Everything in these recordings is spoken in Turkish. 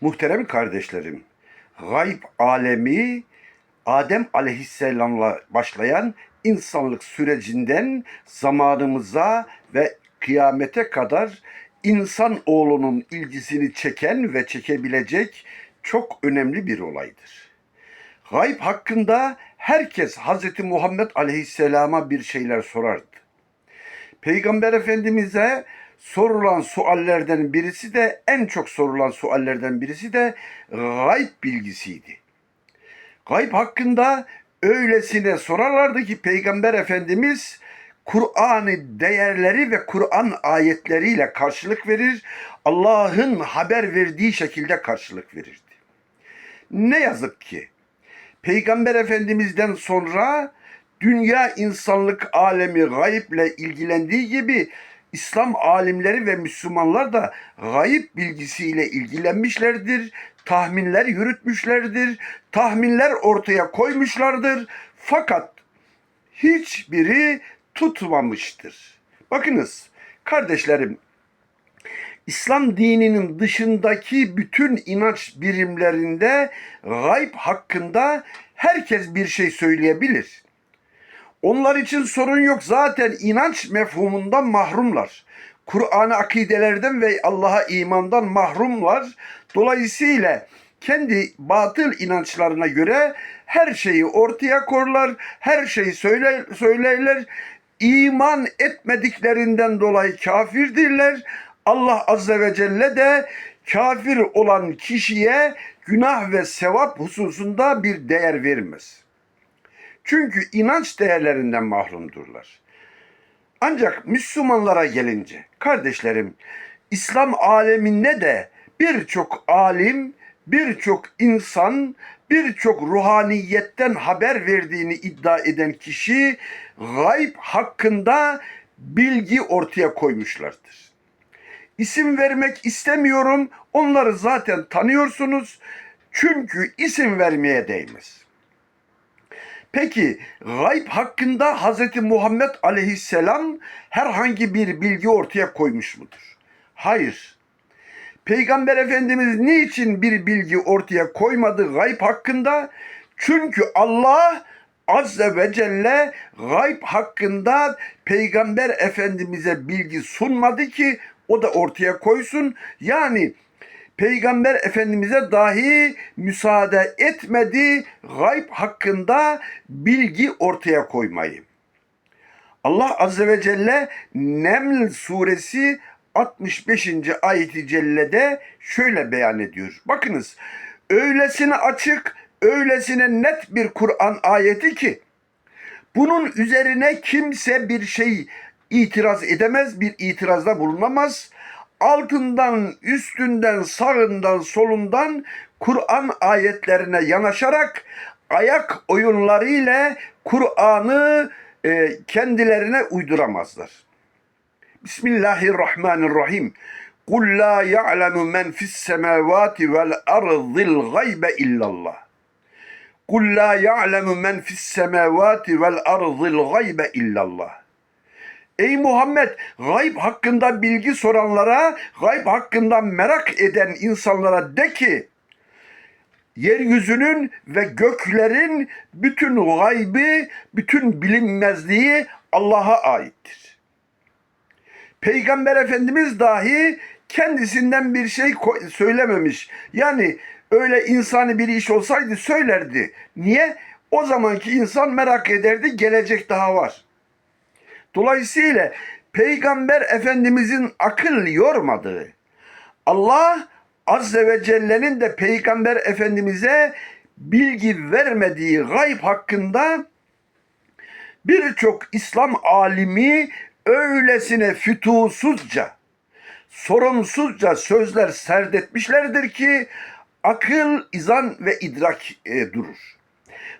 Muhterem kardeşlerim, gayb alemi Adem aleyhisselamla başlayan insanlık sürecinden zamanımıza ve kıyamete kadar insan oğlunun ilgisini çeken ve çekebilecek çok önemli bir olaydır. Gayb hakkında herkes Hz. Muhammed aleyhisselama bir şeyler sorardı. Peygamber Efendimiz'e sorulan suallerden birisi de en çok sorulan suallerden birisi de gayb bilgisiydi. Gayb hakkında öylesine sorarlardı ki Peygamber Efendimiz Kur'an'ı değerleri ve Kur'an ayetleriyle karşılık verir, Allah'ın haber verdiği şekilde karşılık verirdi. Ne yazık ki Peygamber Efendimiz'den sonra dünya insanlık alemi gayble ilgilendiği gibi İslam alimleri ve Müslümanlar da gayb bilgisiyle ilgilenmişlerdir, tahminler yürütmüşlerdir, tahminler ortaya koymuşlardır. Fakat hiçbiri tutmamıştır. Bakınız kardeşlerim İslam dininin dışındaki bütün inanç birimlerinde gayb hakkında herkes bir şey söyleyebilir. Onlar için sorun yok. Zaten inanç mefhumundan mahrumlar. Kur'an'ı akidelerden ve Allah'a imandan mahrumlar. Dolayısıyla kendi batıl inançlarına göre her şeyi ortaya korlar, her şeyi söyle, söylerler. İman etmediklerinden dolayı kafirdirler. Allah Azze ve Celle de kafir olan kişiye günah ve sevap hususunda bir değer vermez. Çünkü inanç değerlerinden mahrumdurlar. Ancak Müslümanlara gelince kardeşlerim İslam aleminde de birçok alim, birçok insan, birçok ruhaniyetten haber verdiğini iddia eden kişi gayb hakkında bilgi ortaya koymuşlardır. İsim vermek istemiyorum. Onları zaten tanıyorsunuz. Çünkü isim vermeye değmez. Peki gayb hakkında Hz. Muhammed aleyhisselam herhangi bir bilgi ortaya koymuş mudur? Hayır. Peygamber Efendimiz niçin bir bilgi ortaya koymadı gayb hakkında? Çünkü Allah Azze ve Celle gayb hakkında Peygamber Efendimiz'e bilgi sunmadı ki o da ortaya koysun. Yani Peygamber Efendimiz'e dahi müsaade etmedi gayb hakkında bilgi ortaya koymayı. Allah Azze ve Celle Neml suresi 65. ayeti cellede şöyle beyan ediyor. Bakınız öylesine açık, öylesine net bir Kur'an ayeti ki bunun üzerine kimse bir şey itiraz edemez, bir itirazda bulunamaz altından, üstünden, sağından, solundan Kur'an ayetlerine yanaşarak ayak oyunlarıyla Kur'an'ı e, kendilerine uyduramazlar. Bismillahirrahmanirrahim. Kul la ya'lemu men fis semavati vel ardil gaybe illallah. Kul la ya'lemu men fis semavati vel ardil gaybe illallah. Ey Muhammed gayb hakkında bilgi soranlara, gayb hakkında merak eden insanlara de ki yeryüzünün ve göklerin bütün gaybi, bütün bilinmezliği Allah'a aittir. Peygamber Efendimiz dahi kendisinden bir şey söylememiş. Yani öyle insani bir iş olsaydı söylerdi. Niye? O zamanki insan merak ederdi, gelecek daha var. Dolayısıyla Peygamber Efendimizin akıl yormadığı, Allah Azze ve Celle'nin de Peygamber Efendimiz'e bilgi vermediği gayb hakkında birçok İslam alimi öylesine fütuhsuzca, sorunsuzca sözler serdetmişlerdir ki akıl, izan ve idrak e, durur.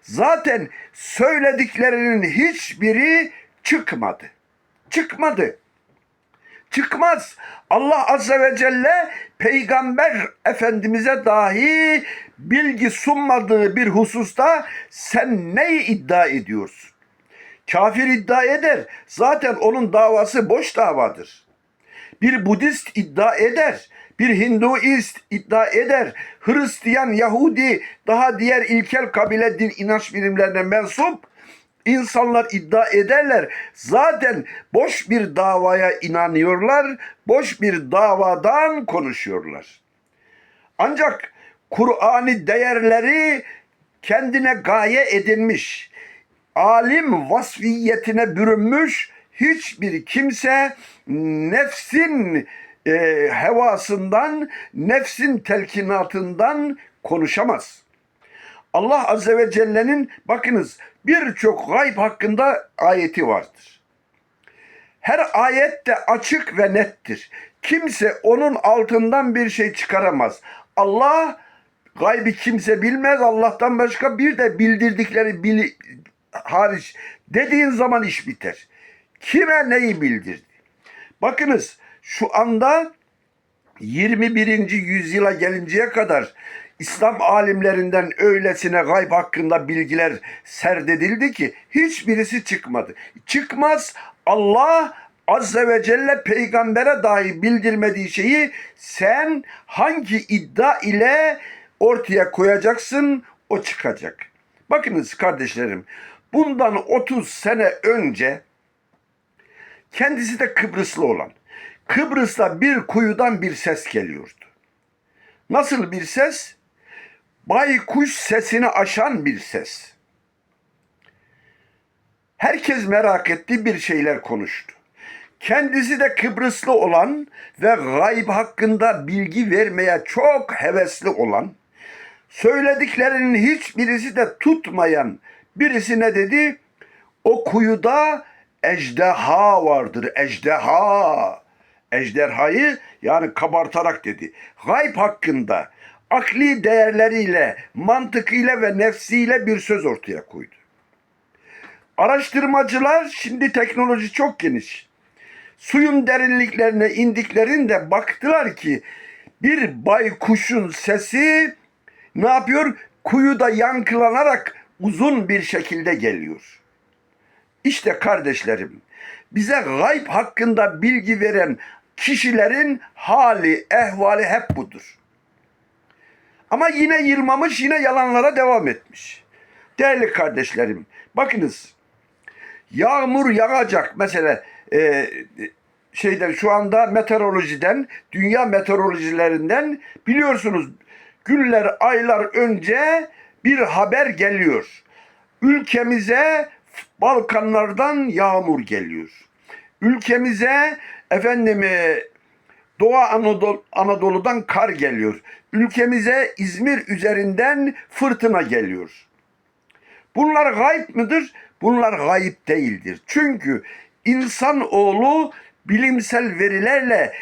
Zaten söylediklerinin hiçbiri çıkmadı. Çıkmadı. Çıkmaz. Allah Azze ve Celle Peygamber Efendimiz'e dahi bilgi sunmadığı bir hususta sen neyi iddia ediyorsun? Kafir iddia eder. Zaten onun davası boş davadır. Bir Budist iddia eder. bir Hinduist iddia eder, Hristiyan, Yahudi, daha diğer ilkel kabile din inanç birimlerine mensup insanlar iddia ederler. Zaten boş bir davaya inanıyorlar, boş bir davadan konuşuyorlar. Ancak Kur'an'ı değerleri kendine gaye edinmiş, alim vasfiyetine bürünmüş hiçbir kimse nefsin e, hevasından, nefsin telkinatından konuşamaz. Allah Azze ve Celle'nin bakınız birçok gayb hakkında ayeti vardır. Her ayet de açık ve nettir. Kimse onun altından bir şey çıkaramaz. Allah gaybi kimse bilmez. Allah'tan başka bir de bildirdikleri bili, hariç dediğin zaman iş biter. Kime neyi bildirdi? Bakınız şu anda 21. yüzyıla gelinceye kadar İslam alimlerinden öylesine gayb hakkında bilgiler serdedildi ki hiçbirisi çıkmadı. Çıkmaz Allah Azze ve Celle peygambere dahi bildirmediği şeyi sen hangi iddia ile ortaya koyacaksın o çıkacak. Bakınız kardeşlerim bundan 30 sene önce kendisi de Kıbrıslı olan Kıbrıs'ta bir kuyudan bir ses geliyordu. Nasıl bir ses? Baykuş sesini aşan bir ses. Herkes merak etti bir şeyler konuştu. Kendisi de Kıbrıslı olan ve gayb hakkında bilgi vermeye çok hevesli olan, söylediklerinin hiçbirisi de tutmayan birisi ne dedi? O kuyuda ejderha vardır, ejderha. Ejderhayı yani kabartarak dedi. Gayb hakkında akli değerleriyle, mantıkıyla ve nefsiyle bir söz ortaya koydu. Araştırmacılar şimdi teknoloji çok geniş. Suyun derinliklerine indiklerinde baktılar ki bir baykuşun sesi ne yapıyor? Kuyuda yankılanarak uzun bir şekilde geliyor. İşte kardeşlerim bize gayb hakkında bilgi veren kişilerin hali, ehvali hep budur. Ama yine yılmamış, yine yalanlara devam etmiş. Değerli kardeşlerim, bakınız yağmur yağacak mesela e, şeyden şu anda meteorolojiden, dünya meteorolojilerinden biliyorsunuz günler, aylar önce bir haber geliyor. Ülkemize Balkanlardan yağmur geliyor. Ülkemize efendim e, Doğu Anadolu, Anadolu'dan kar geliyor. Ülkemize İzmir üzerinden fırtına geliyor. Bunlar gayb mıdır? Bunlar gayb değildir. Çünkü insan oğlu bilimsel verilerle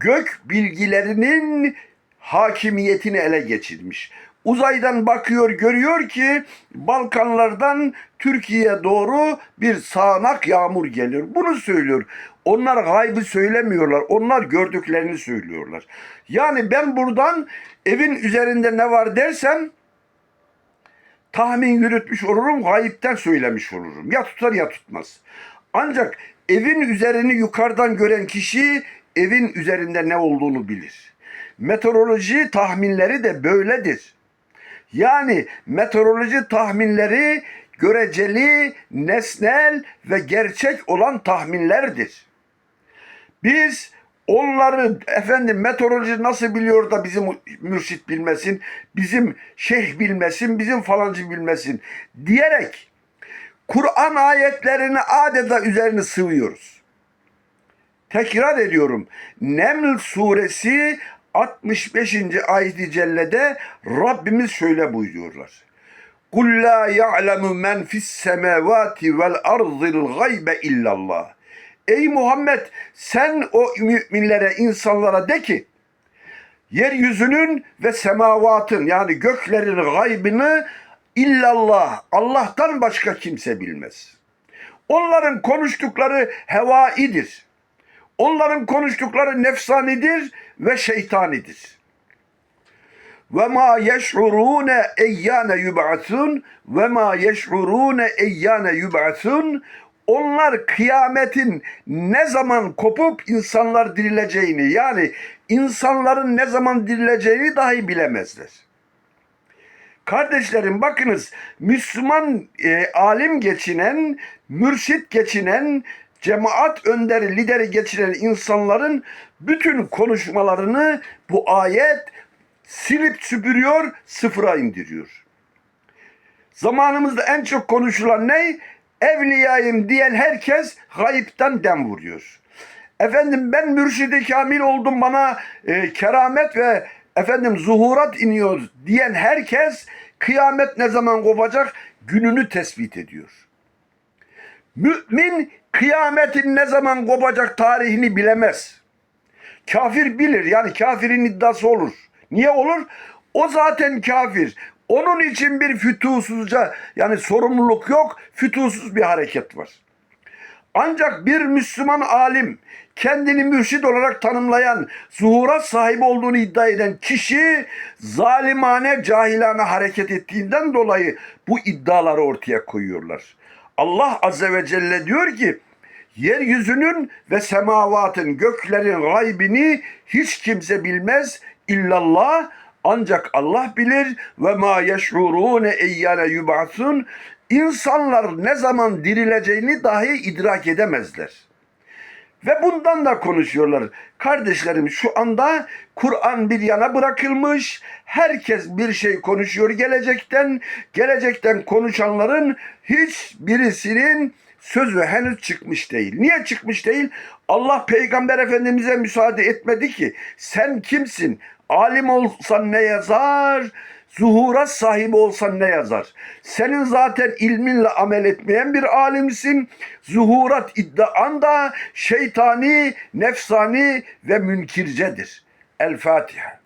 gök bilgilerinin hakimiyetini ele geçirmiş. Uzaydan bakıyor görüyor ki Balkanlardan Türkiye'ye doğru bir sağanak yağmur geliyor. Bunu söylüyor. Onlar gaybı söylemiyorlar. Onlar gördüklerini söylüyorlar. Yani ben buradan evin üzerinde ne var dersem tahmin yürütmüş olurum, gayipten söylemiş olurum. Ya tutar ya tutmaz. Ancak evin üzerini yukarıdan gören kişi evin üzerinde ne olduğunu bilir. Meteoroloji tahminleri de böyledir. Yani meteoroloji tahminleri göreceli, nesnel ve gerçek olan tahminlerdir. Biz onları efendim meteoroloji nasıl biliyor da bizim mürşit bilmesin, bizim şeyh bilmesin, bizim falancı bilmesin diyerek Kur'an ayetlerini adeta üzerine sıvıyoruz. Tekrar ediyorum. Neml suresi 65. ayet-i cellede Rabbimiz şöyle buyuruyorlar. Kul la ya'lemu men fis semavati vel arzil gaybe illallah. Ey Muhammed sen o müminlere, insanlara de ki yeryüzünün ve semavatın yani göklerin gaybını illallah Allah'tan başka kimse bilmez. Onların konuştukları hevaidir. Onların konuştukları nefsanidir ve şeytanidir. Ve ma yeş'urune eyyane yub'atun ve ma yeş'urune eyyane yub'atun onlar kıyametin ne zaman kopup insanlar dirileceğini yani insanların ne zaman dirileceğini dahi bilemezler. Kardeşlerim bakınız Müslüman e, alim geçinen, mürşit geçinen, cemaat önderi, lideri geçinen insanların bütün konuşmalarını bu ayet silip süpürüyor, sıfıra indiriyor. Zamanımızda en çok konuşulan ne? Evliyayım diyen herkes gayipten dem vuruyor. Efendim ben mürşidi kamil oldum bana e, keramet ve efendim zuhurat iniyor diyen herkes kıyamet ne zaman kopacak gününü tespit ediyor. Mümin kıyametin ne zaman kopacak tarihini bilemez. Kafir bilir yani kafirin iddiası olur. Niye olur? O zaten kafir. Onun için bir fütuhsuzca yani sorumluluk yok, fütuhsuz bir hareket var. Ancak bir Müslüman alim kendini mürşid olarak tanımlayan, zuhurat sahibi olduğunu iddia eden kişi zalimane, cahilane hareket ettiğinden dolayı bu iddiaları ortaya koyuyorlar. Allah Azze ve Celle diyor ki, yeryüzünün ve semavatın, göklerin gaybini hiç kimse bilmez illallah ancak Allah bilir ve ma yeş'urune eyyane yub'asun İnsanlar ne zaman dirileceğini dahi idrak edemezler. Ve bundan da konuşuyorlar. Kardeşlerim şu anda Kur'an bir yana bırakılmış. Herkes bir şey konuşuyor gelecekten. Gelecekten konuşanların hiçbirisinin sözü henüz çıkmış değil. Niye çıkmış değil? Allah peygamber efendimize müsaade etmedi ki. Sen kimsin? Alim olsan ne yazar? Zuhurat sahibi olsan ne yazar? Senin zaten ilminle amel etmeyen bir alimsin. Zuhurat iddian da şeytani, nefsani ve münkircedir. El Fatiha.